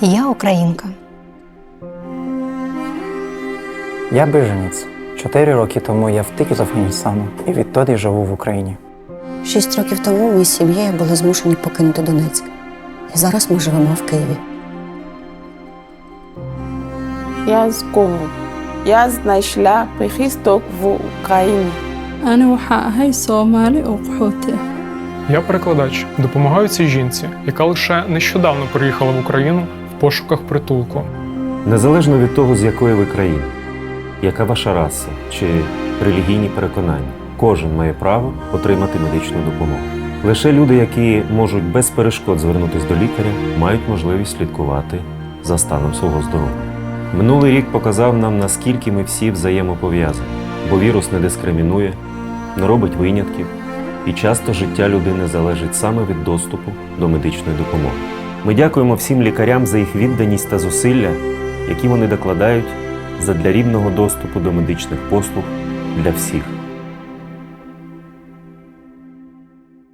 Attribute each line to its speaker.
Speaker 1: Я українка.
Speaker 2: Я біженець. Чотири роки тому я втік з Афганістану і відтоді живу в Україні.
Speaker 3: Шість років тому ми з сім'єю були змушені покинути Донецьк. І зараз ми живемо в Києві.
Speaker 4: Я з Конго. Я знайшла прихисток в Україні.
Speaker 5: Я перекладач, допомагаю цій жінці, яка лише нещодавно приїхала в Україну пошуках притулку.
Speaker 6: Незалежно від того, з якої ви країни, яка ваша раса чи релігійні переконання, кожен має право отримати медичну допомогу. Лише люди, які можуть без перешкод звернутися до лікаря, мають можливість слідкувати за станом свого здоров'я. Минулий рік показав нам, наскільки ми всі взаємопов'язані, бо вірус не дискримінує, не робить винятків, і часто життя людини залежить саме від доступу до медичної допомоги. Ми дякуємо всім лікарям за їх відданість та зусилля, які вони докладають задля рівного доступу до медичних послуг для всіх.